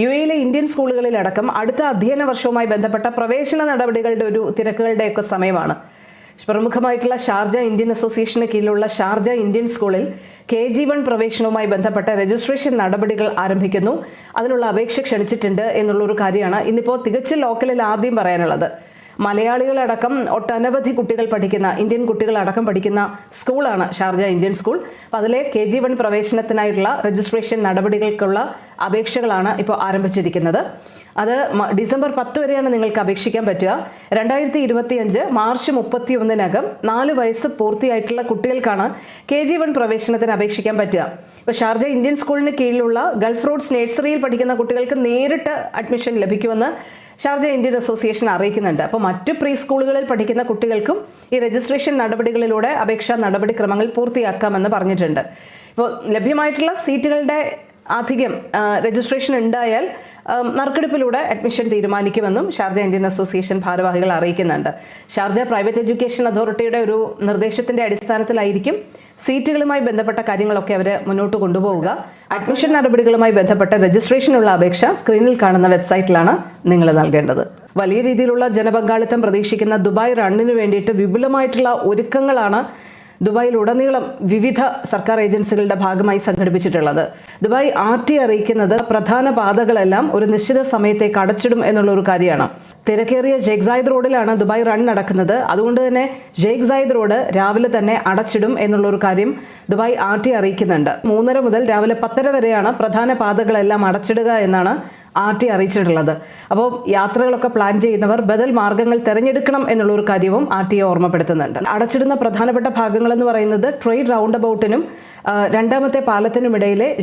U എയിലെ Indian സ്കൂളുകളിലടക്കം അടുത്ത അധ്യയന വർഷവുമായി ബന്ധപ്പെട്ട പ്രവേശന നടപടികളുടെ ഒരു തിരക്കുകളുടെയൊക്കെ സമയമാണ്. പ്രമുഖമായിട്ടുള്ള ഷാർജ ഇന്ത്യൻ അസോസിയേഷന് കീഴിലുള്ള ഷാർജ ഇന്ത്യൻ സ്കൂളിൽ കെ ജി വൺ പ്രവേശനവുമായി ബന്ധപ്പെട്ട രജിസ്ട്രേഷൻ നടപടികൾ ആരംഭിക്കുന്നു. അതിനുള്ള അപേക്ഷ ക്ഷണിച്ചിട്ടുണ്ട് എന്നുള്ളൊരു കാര്യമാണ്. ഇന്നിപ്പോൾ തികച്ചും ലോക്കലിൽ ആദ്യം പറയാനുള്ളത്. മലയാളികളടക്കം ഒട്ടനവധി കുട്ടികൾ പഠിക്കുന്ന ഇന്ത്യൻ കുട്ടികളടക്കം പഠിക്കുന്ന സ്കൂളാണ് ഷാർജ ഇന്ത്യൻ സ്കൂൾ. അപ്പോൾ അതിലെ കെ ജി വൺ പ്രവേശനത്തിനായിട്ടുള്ള രജിസ്ട്രേഷൻ നടപടികൾക്കുള്ള അപേക്ഷകളാണ് ഇപ്പോൾ ആരംഭിച്ചിരിക്കുന്നത്. അത് ഡിസംബർ പത്ത് വരെയാണ് നിങ്ങൾക്ക് അപേക്ഷിക്കാൻ പറ്റുക. രണ്ടായിരത്തി ഇരുപത്തിയഞ്ച് മാർച്ച് മുപ്പത്തി ഒന്നിനകം നാല് വയസ്സ് പൂർത്തിയായിട്ടുള്ള കുട്ടികൾക്കാണ് കെ ജി വൺ പ്രവേശനത്തിന് അപേക്ഷിക്കാൻ പറ്റുക. ഇപ്പോൾ ഷാർജ ഇന്ത്യൻ സ്കൂളിന് കീഴിലുള്ള ഗൾഫ് റോഡ്സ് നഴ്സറിയിൽ പഠിക്കുന്ന കുട്ടികൾക്ക് നേരിട്ട് അഡ്മിഷൻ ലഭിക്കുമെന്ന് ഷാർജ ഇന്ത്യൻ അസോസിയേഷൻ അറിയിക്കുന്നുണ്ട്. അപ്പോൾ മറ്റു പ്രീ സ്കൂളുകളിൽ പഠിക്കുന്ന കുട്ടികൾക്കും ഈ രജിസ്ട്രേഷൻ നടപടികളിലൂടെ അപേക്ഷാ നടപടിക്രമങ്ങൾ പൂർത്തിയാക്കാമെന്ന് പറഞ്ഞിട്ടുണ്ട്. ഇപ്പോൾ ലഭ്യമായിട്ടുള്ള സീറ്റുകളുടെ അധികം രജിസ്ട്രേഷൻ ഉണ്ടായാൽ നറുക്കെടുപ്പിലൂടെ അഡ്മിഷൻ തീരുമാനിക്കുമെന്നും ഷാർജ ഇന്ത്യൻ അസോസിയേഷൻ ഭാരവാഹികൾ അറിയിക്കുന്നുണ്ട്. ഷാർജ പ്രൈവറ്റ് എഡ്യൂക്കേഷൻ അതോറിറ്റിയുടെ ഒരു നിർദ്ദേശത്തിന്റെ അടിസ്ഥാനത്തിലായിരിക്കും സീറ്റുകളുമായി ബന്ധപ്പെട്ട കാര്യങ്ങളൊക്കെ അവർ മുന്നോട്ട് കൊണ്ടുപോവുക. അഡ്മിഷൻ നടപടികളുമായി ബന്ധപ്പെട്ട രജിസ്ട്രേഷനുള്ള അപേക്ഷ സ്ക്രീനിൽ കാണുന്ന വെബ്സൈറ്റിലാണ് നിങ്ങൾ നൽകേണ്ടത്. വലിയ രീതിയിലുള്ള ജനപങ്കാളിത്തം പ്രതീക്ഷിക്കുന്ന ദുബായ് റണ്ണിന് വേണ്ടിയിട്ട് വിപുലമായിട്ടുള്ള ഒരുക്കങ്ങളാണ് ദുബായിൽ ഉടനീളം വിവിധ സർക്കാർ ഏജൻസികളുടെ ഭാഗമായി സംഘടിപ്പിച്ചിട്ടുള്ളത്. ദുബായ് ആർ ടി അറിയിക്കുന്നത് പ്രധാന പാതകളെല്ലാം ഒരു നിശ്ചിത സമയത്തേക്ക് അടച്ചിടും എന്നുള്ള ഒരു കാര്യമാണ്. തിരക്കേറിയ ജെയ്ഖ് സായിദ് റോഡിലാണ് ദുബായ് റൺ നടക്കുന്നത്. അതുകൊണ്ട് തന്നെ ജെയ്ഖ് സായിദ് റോഡ് രാവിലെ തന്നെ അടച്ചിടും എന്നുള്ള ഒരു കാര്യം ദുബായ് ആർ ടി അറിയിക്കുന്നുണ്ട്. മൂന്നര മുതൽ രാവിലെ പത്തര വരെയാണ് പ്രധാന പാതകളെല്ലാം അടച്ചിടുക എന്നാണ് ആർ ടി അറിയിച്ചിട്ടുള്ളത്. അപ്പോൾ യാത്രകളൊക്കെ പ്ലാൻ ചെയ്യുന്നവർ ബദൽ മാർഗങ്ങൾ തിരഞ്ഞെടുക്കണം എന്നുള്ള ഒരു കാര്യവും ആർ ടി ഓർമ്മപ്പെടുത്തുന്നുണ്ട്. അടച്ചിടുന്ന പ്രധാനപ്പെട്ട ഭാഗങ്ങൾ എന്ന് പറയുന്നത് ട്രേഡ് റൗണ്ട് അബൌട്ടിനും രണ്ടാമത്തെ പാലത്തിനും ഇടയിലെ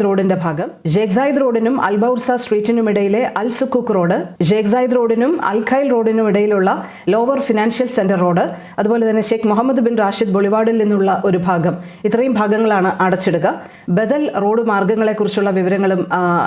റോഡിന്റെ ഭാഗം. ജേഗ്സായിദ് റോഡിനും അൽബൌർസ സ്ട്രീറ്റിനും ഇടയിലെ അൽ സുക്കുക് റോഡ്. ജേഗ്സായിദ് റോഡിനും അൽ ഖൈൽ റോഡിനും ഇടയിലുള്ള ലോവർ ഫിനാൻഷ്യൽ സെന്റർ റോഡ്. അതുപോലെ തന്നെ ഷെയ്ഖ് മുഹമ്മദ് ബിൻ റാഷിദ് ബൊളിവാർഡിൽ നിന്നുള്ള ഒരു ഭാഗം. ഇത്രയും ഭാഗങ്ങളാണ് അടച്ചിടുക. ബദൽ റോഡ് മാർഗങ്ങളെക്കുറിച്ചുള്ള വിവരങ്ങളും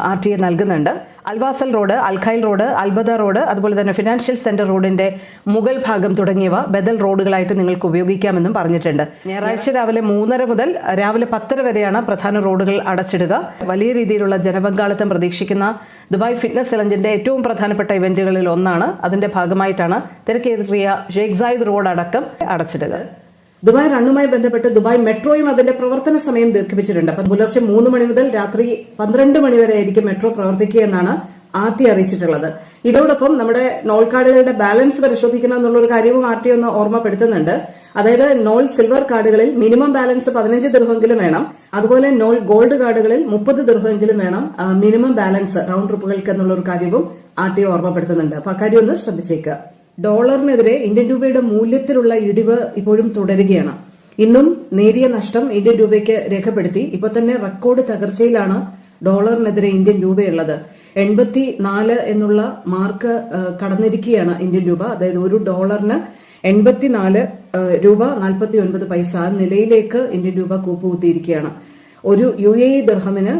ആർ ടി എ നൽകുന്നുണ്ട്. Al Wasl road Al Khail road Al Bada road അതുപോലെ തന്നെ ഫിനാൻഷ്യൽ സെന്റർ റോഡിന്റെ മുകൾ ഭാഗം തുടങ്ങിയവ ബദൽ റോഡുകളായിട്ട് നിങ്ങൾക്ക് ഉപയോഗിക്കാമെന്നും പറഞ്ഞിട്ടുണ്ട്. ഞായറാഴ്ച രാവിലെ മൂന്നര മുതൽ രാവിലെ പത്തര വരെയാണ് പ്രധാന റോഡുകൾ അടച്ചിടുക. വലിയ രീതിയിലുള്ള ജനപങ്കാളിത്തം പ്രതീക്ഷിക്കുന്ന ദുബായ് ഫിറ്റ്നസ് ചലഞ്ചിന്റെ ഏറ്റവും പ്രധാനപ്പെട്ട ഇവന്റുകളിൽ ഒന്നാണ്. അതിന്റെ ഭാഗമായിട്ടാണ് തിരക്കേറിയ ഷെയ്ഖ് സായിദ് റോഡ് അടക്കം അടച്ചിടുക. ദുബായ് റണ്ണുമായി ബന്ധപ്പെട്ട് ദുബായ് മെട്രോയും അതിന്റെ പ്രവർത്തന സമയം ദീർഘിപ്പിച്ചിട്ടുണ്ട്. അപ്പം പുലർച്ചെ മൂന്ന് മണി മുതൽ രാത്രി പന്ത്രണ്ട് മണി വരെ ആയിരിക്കും മെട്രോ പ്രവർത്തിക്കുകയെന്നാണ് ആർ ടി അറിയിച്ചിട്ടുള്ളത്. ഇതോടൊപ്പം നമ്മുടെ നോൾ കാർഡുകളുടെ ബാലൻസ് പരിശോധിക്കണം എന്നുള്ളൊരു കാര്യവും ആർ ടി ഒന്ന് ഓർമ്മപ്പെടുത്തുന്നുണ്ട്. അതായത് നോൾ സിൽവർ കാർഡുകളിൽ മിനിമം ബാലൻസ് പതിനഞ്ച് ദീർഘമെങ്കിലും വേണം. അതുപോലെ നോൾ ഗോൾഡ് കാർഡുകളിൽ മുപ്പത് ദീർഘമെങ്കിലും വേണം മിനിമം ബാലൻസ് റൗണ്ട് ട്രിപ്പുകൾക്ക് എന്നുള്ള ഒരു കാര്യവും ആർ ടി ഓർമ്മപ്പെടുത്തുന്നുണ്ട്. അപ്പൊ അക്കാര്യം ഒന്ന് ശ്രദ്ധിച്ചേക്കുക ഡോളറിനെതിരെ ഇന്ത്യൻ രൂപയുടെ മൂല്യത്തിലുള്ള ഇടിവ് ഇപ്പോഴും തുടരുകയാണ്. ഇന്നും നേരിയ നഷ്ടം ഇന്ത്യൻ രൂപയ്ക്ക് രേഖപ്പെടുത്തി. ഇപ്പൊ തന്നെ റെക്കോർഡ് തകർച്ചയിലാണ് ഡോളറിനെതിരെ ഇന്ത്യൻ രൂപയുള്ളത്. എൺപത്തി നാല് എന്നുള്ള മാർക്ക് കടന്നിരിക്കുകയാണ് ഇന്ത്യൻ രൂപ. അതായത് ഒരു ഡോളറിന് എൺപത്തിനാല് രൂപ നാൽപ്പത്തി ഒൻപത് പൈസ നിലയിലേക്ക് ഇന്ത്യൻ രൂപ കൂപ്പുകുത്തിയിരിക്കുകയാണ്. ഒരു യു എ ഇ ദർഹമിന്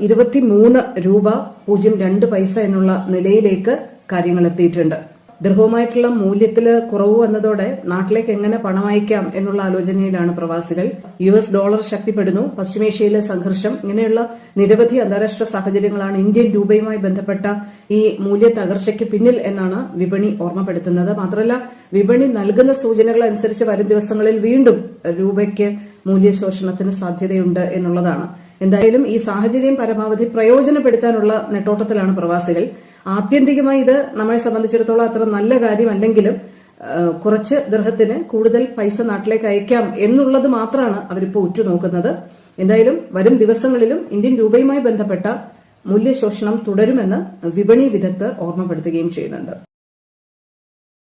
ഇരുപത്തി മൂന്ന് രൂപ പൂജ്യം രണ്ട് പൈസ എന്നുള്ള നിലയിലേക്ക് കാര്യങ്ങൾ എത്തിയിട്ടുണ്ട്. ദൃഹവുമായിട്ടുള്ള മൂല്യത്തിൽ കുറവ് വന്നതോടെ നാട്ടിലേക്ക് എങ്ങനെ പണം അയക്കാം എന്നുള്ള ആലോചനയിലാണ് പ്രവാസികൾ. യു എസ് ഡോളർ ശക്തിപ്പെടുന്നു. പശ്ചിമേഷ്യയിലെ സംഘർഷം ഇങ്ങനെയുള്ള നിരവധി അന്താരാഷ്ട്ര സാഹചര്യങ്ങളാണ് ഇന്ത്യൻ രൂപയുമായി ബന്ധപ്പെട്ട ഈ മൂല്യ തകർച്ചയ്ക്ക് പിന്നിൽ എന്നാണ് വിപണി ഓർമ്മപ്പെടുത്തുന്നത്. മാത്രമല്ല വിപണി നൽകുന്ന സൂചനകൾ അനുസരിച്ച് വരും ദിവസങ്ങളിൽ വീണ്ടും രൂപയ്ക്ക് മൂല്യശോഷണത്തിന് സാധ്യതയുണ്ട് എന്നുള്ളതാണ്. എന്തായാലും ഈ സാഹചര്യം പരമാവധി പ്രയോജനപ്പെടുത്താനുള്ള നെട്ടോട്ടത്തിലാണ് പ്രവാസികൾ. ആത്യന്തികമായി ഇത് നമ്മളെ സംബന്ധിച്ചിടത്തോളം അത്ര നല്ല കാര്യമല്ലെങ്കിലും കുറച്ച് ദൃഹത്തിന് കൂടുതൽ പൈസ നാട്ടിലേക്ക് അയക്കാം എന്നുള്ളത് മാത്രമാണ് അവരിപ്പോൾ ഉറ്റുനോക്കുന്നത്. എന്തായാലും വരും ദിവസങ്ങളിലും ഇന്ത്യൻ രൂപയുമായി ബന്ധപ്പെട്ട മൂല്യശോഷണം തുടരുമെന്ന് വിപണി വിദഗ്ധർ ഓർമ്മപ്പെടുത്തുകയും ചെയ്യുന്നുണ്ട്.